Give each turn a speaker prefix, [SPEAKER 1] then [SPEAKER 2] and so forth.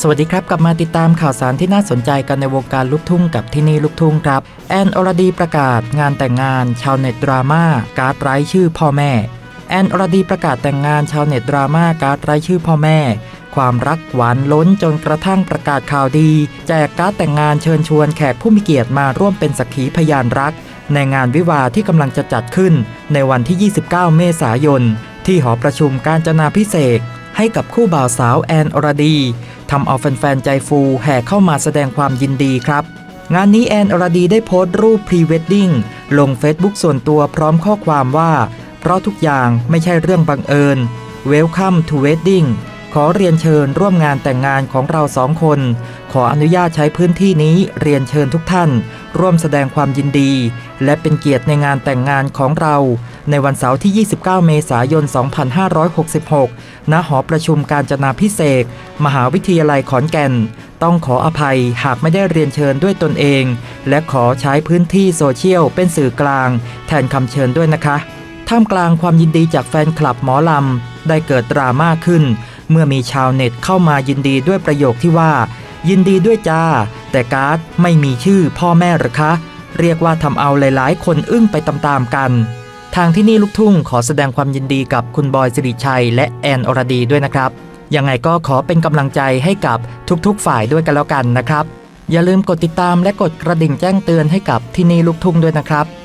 [SPEAKER 1] สวัสดีครับ กลับมาติดตามข่าวสารที่น่าสนใจกันในวงการลูกทุ่งกับที่นี่ลูกทุ่งครับ แอนอรดีประกาศ งานแต่งงาน ชาวเน็ตดราม่าการ์ดไร้ชื่อพ่อแม่ แอนอรดีประกาศแต่งงานชาวเน็ตดราม่าการ์ดไร้ชื่อพ่อแม่ ความรักหวานล้นจนกระทั่งประกาศข่าวดี แจกการ์ดแต่งงานเชิญชวนแขกผู้มีเกียรติมาร่วมเป็นสักขีพยานรัก ในงานวิวาที่กำลังจะจัดขึ้น ในวันที่ 29 เมษายนที่หอประชุมการจนาพิเศษ ให้กับคู่บ่าวสาวแอนอรดีทำเอาแฟนๆใจฟูแห่เข้ามาแสดงความยินดีครับ งานนี้แอนอรดีได้โพสต์รูปพรีเวดดิ้งลง Facebook ส่วนตัวพร้อมข้อความว่า เพราะทุกอย่างไม่ใช่เรื่องบังเอิญ Welcome to Wedding ขอเรียนเชิญร่วมงานแต่งงานของเราสองคน ขออนุญาตใช้พื้นที่นี้เรียนเชิญทุกท่าน ร่วมแสดงความยินดี และเป็นเกียรติในงานแต่งงานของเรา ในวันเสาร์ที่ 29 เมษายน 2566 ณ หอประชุมการจนาพิเศษ มหาวิทยาลัยขอนแก่น ต้องขออภัยหากไม่ได้เรียนเชิญด้วยตนเอง และขอใช้พื้นที่โซเชียลเป็นสื่อกลาง แทนคำเชิญด้วยนะคะ ท่ามกลางความยินดีจากแฟนคลับหมอลำได้เกิดดราม่าขึ้น เมื่อมีชาวเน็ตเข้ามายินดีด้วยประโยคที่ว่า ยินดีด้วยจ้า แต่การ์ดไม่มีชื่อพ่อแม่หรือคะ เรียกว่าทำเอาหลายๆ คนอึ้งไปตามๆกัน ทางที่นี่ลูกทุ่งขอแสดงความยินดีกับคุณบอยสิริชัย และแอนอรดีด้วยนะครับ ยังไงก็ขอเป็นกำลังใจให้กับทุกๆฝ่ายด้วยกันแล้วกันนะครับ อย่าลืมกดติดตามและกดกระดิ่งแจ้งเตือนให้กับที่นี่ลูกทุ่งด้วยนะครับ